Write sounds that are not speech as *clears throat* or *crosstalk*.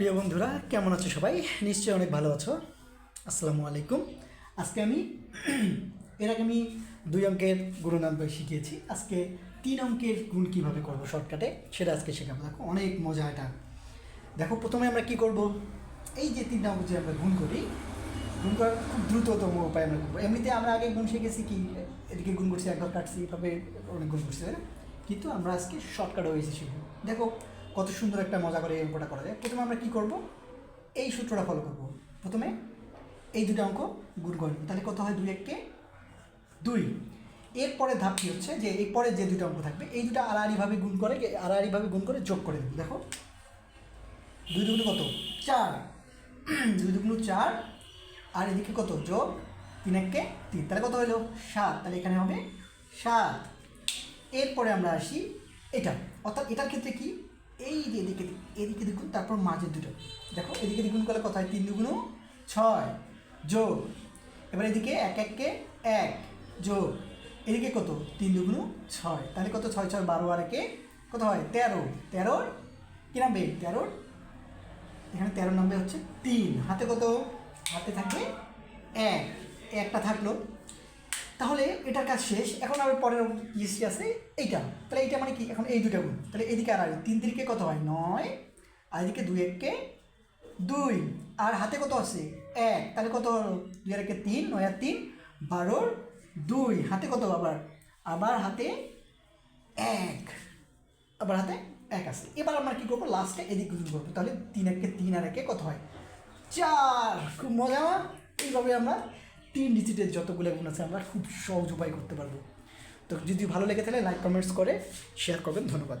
প্রিয় বন্ধুরা, কেমন আছো সবাই? নিশ্চয়ই অনেক ভালো আছো। আসসালামু আলাইকুম। আজকে আমি, এর আগে আমি দুই অঙ্কের গুণনাম্বার শিখিয়েছি। আজকে তিন অঙ্কের গুণ কীভাবে করব শর্টকাটে, সেটা আজকে শেখাবো। দেখো, অনেক মজা এটা। দেখো, প্রথমে আমরা কি করব? এই যে তিনটা অঙ্ক যে আমরা গুণ করি, গুণ করার খুব দ্রুততম উপায় আমরা করব। এমনিতে আমরা আগে গুণ শিখেছি কি? এদিকে গুণ করছি, একবার কাটছি, এভাবে অনেক গুণ করছি কিন্তু আমরা আজকে শর্টকাট হয়েছে শিখব। দেখো কত সুন্দর একটা মজা করে এই অঙ্কটা করা যায়। প্রথমে আমরা কি করব? এই সূত্রটা ফলো করব। প্রথমে এই দুটো অঙ্ক গুণ করে তাহলে কত হয় দুই এককে দুই? এরপরে ধাপ কী হচ্ছে? যে এরপরে যে দুটো অঙ্ক থাকবে, এই দুটো আড়াআড়িভাবে গুণ করে আড়াআড়িভাবে গুণ করে যোগ করে দেবো। দেখো, দুই দুগুণ কত? চার। *clears throat* দুই দুগুণ চার, আর এদিকে কত? যোগ তিন এককে তিন। তাহলে কত হলো? সাত। তাহলে এখানে হবে সাত। এরপরে আমরা আসি এটা। অর্থাৎ এটার ক্ষেত্রে কি? এই যে এদিকে এদিকে দেখুন, তারপর মাঝের দুটো। দেখো, এদিকে দ্বিগুণ করলে কত হয়? তিন দুগুণ ছয়। যোগ। এবার এদিকে এক, এককে এক। যোগ। এদিকে কত? তিন দুগুণ ছয়। তাহলে কত? ছয় ছয়, বারো, আর একে কত হয়? তেরো। তেরোর কি নামবে? তেরোর? এখানে তেরো নম্বর হচ্ছে তিন। হাতে কত? হাতে থাকবে এক। একটা থাকল। তাহলে এটার কাজ শেষ। এখন আবার পরের ইসি আছে এইটা। তাহলে এইটা মানে কি? এখন এই দুটা গুণ। তাহলে এদিকে আর তিন তিরিকে কত হয়? নয়। আর এদিকে দুই এককে দুই। আর হাতে কত আছে? এক। তাহলে কত দুই আর একে তিন, নয় আর তিন, বারোর দুই। হাতে কত? আবার আবার হাতে এক। আবার হাতে এক আছে। এবার আমরা কী করব? লাস্টে এদিক গুণ করব। তাহলে তিন একে তিন আর একে কত হয়? চার। খুব মজা। এইভাবে আমরা তিন ডিজিটের যতগুলো গুণ আছে, আমরা খুব সহজ উপায় করতে পারব। তো যদি ভালো লেগে তাহলে লাইক কমেন্টস করে শেয়ার করবেন। ধন্যবাদ।